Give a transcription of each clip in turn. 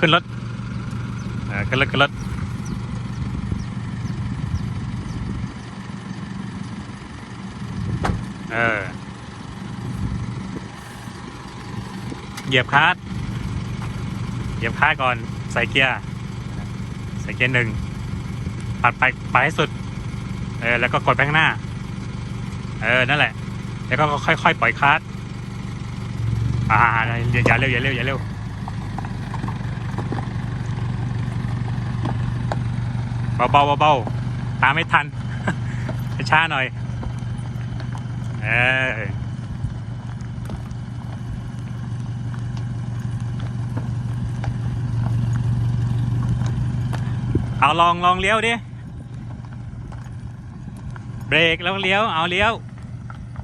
ขึ้นรถเออขึ้นรถขึ้นรถเออเหยียบคลัสเหยียบคลัสก่อนใส่เกียร์ใส่เกียร์หนึ่งปัดไปไปให้สุด เออแล้วก็กดไปข้างหน้า เออนั่นแหละ แล้วก็ค่อยๆปล่อยคลัสอ่าอ่าอย่าเร็วอย่าเร็วอย่าเร็ว เบาๆเบาๆตามไม่ทัน ช้าหน่อย เออเอาลองลองเลี้ยวดิ เบรกแล้วเลี้ยว เอาเลี้ยว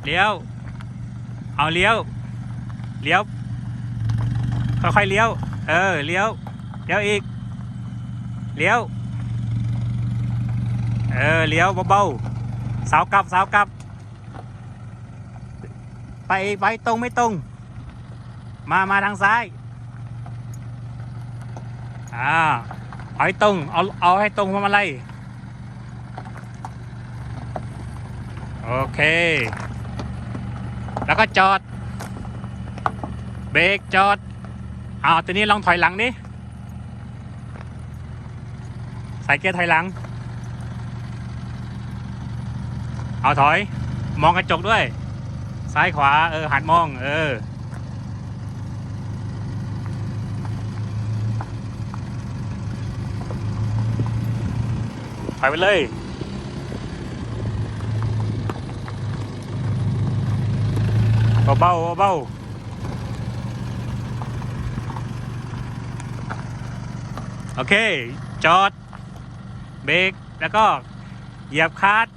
เลี้ยว เอาเลี้ยว เลี้ยว ค่อยๆเลี้ยว เออ เลี้ยว เลี้ยวอีก เลี้ยว เออเลี้ยวเบาๆสาวกลับสาวกลับ ไปไปตรงไม่ตรง มามาทางซ้ายอ่าเอาให้ตรงเอาเอาให้ตรงพวงมาลัยโอเค แล้วก็จอด เบรกจอดเอาทีนี้ลองถอยหลังดิใส่เกียร์ถอยหลัง เอาถอย มองกระจกด้วย ซ้ายขวา เออ หันมอง เออถอยไปเลยเบาๆเบาๆโอเค จอด เบรก แล้วก็ เหยียบคลัส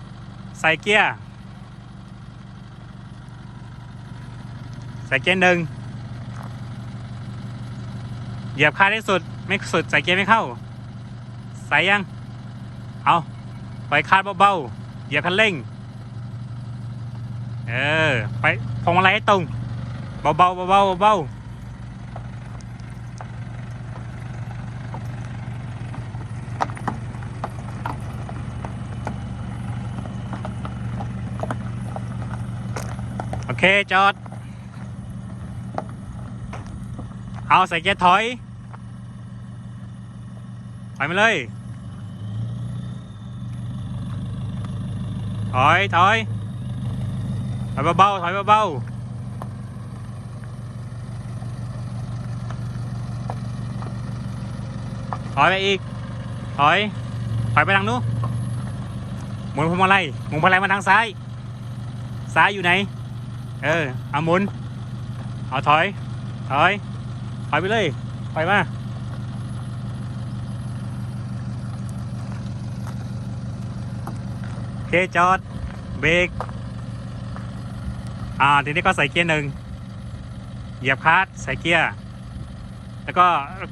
ใส่เกียร์ ใส่เกียร์หนึ่งเหยียบคลัสให้สุด ไม่สุด ใส่เกียร์ไม่เข้า ใส่ยัง เอาปล่อยคลัสเบาๆ เหยียบคันเร่ง เออ ไปพวงมาลัยให้ตรง เบาๆเบาๆเบาๆ เค จอด เอาใส่เกียร์ถอย ถอยมาเลย ถอย ถอย ถอยเบาๆถอยเบาๆถอยไปอีก ถอย ถอยไปทางนู้นหมุนพวงมาลัยหมุนพวงมาลัยมาทางซ้าย ซ้ายอยู่ไหน เออเอาหมุน เอาถอย ถอย ถอยไปเลยถอยมาเคจอด เบรก อ่า ทีนี้ก็ใส่เกียร์หนึ่ง เหยียบคลัสใส่เกียร์ แล้วก็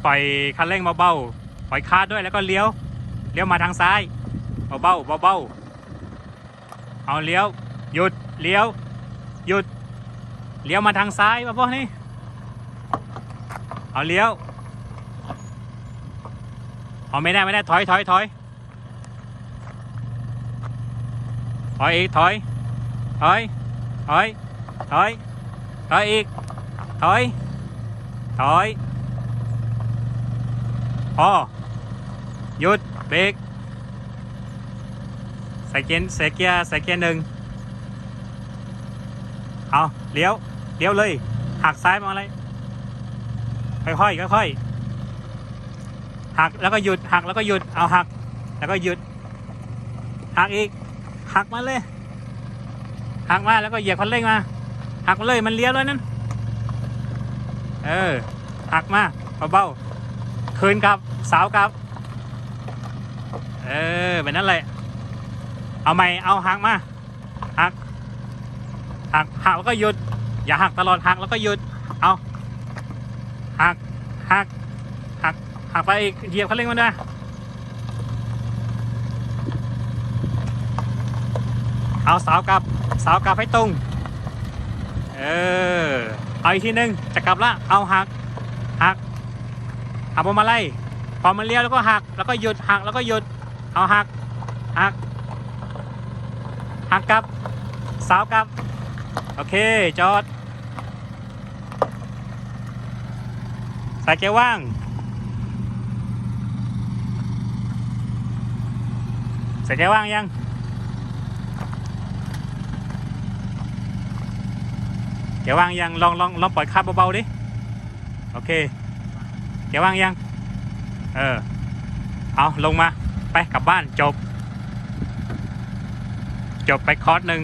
ปล่อยคันเร่งเบาๆ ปล่อยคลัสด้วย แล้วก็เลี้ยว เลี้ยวมาทางซ้าย เบาๆ เบาๆ เอาเลี้ยว หยุด เลี้ยว หยุด เลี้ยวมาทางซ้ายเบาๆนี่ เอาเลี้ยว เอาไม่ได้ไม่ได้ถอยถอยถอยถอยอีกถอยถอยถอยถอยถอยอีกถอยถอยพอหยุดเบรกใส่เกียร์ใส่เกียร์ใส่เกียร์หนึ่งเอาเลี้ยว เลี้ยวเลยหักซ้ายมาอะไรค่อยๆค่อยๆหักแล้วก็หยุดหักแล้วก็หยุดเอาหัก แล้วก็หยุดหักอีกหักมาเลยหักมาแล้วก็เหยียบคันเร่งมาหักมาเลยมันเลี้ยวแล้วนั่นเออหักมาเบาๆคืนกลับสาวกลับ เออแบบนั้นแหละเอาใหม่เอาหักมาหักหักหักแล้วก็หยุด อย่าหักตลอดหักแล้วก็หยุด เอาหักหักหักหักไปอีกเหยียบคันเร่งมันด้วยเอาสาวกลับสาวกลับให้ตรง เออ เอาอีกทีหนึ่งจะกลับละ เอาหัก หักหักพวงมาลัยพอมันเลี้ยวแล้วก็หัก แล้วก็หยุดหักแล้วก็หยุด เอาหัก หัก หักกลับ สาวกลับ โอเค จอด ใส่เกียร์ว่าง ใส่เกียร์ว่างยังเกียร์ว่างยังลองลองลองปล่อยคาบเบาๆดิ โอเคเกียร์ว่างยัง เออ เอาลงมา ไปกลับบ้านจบ จบไปคอร์สหนึ่ง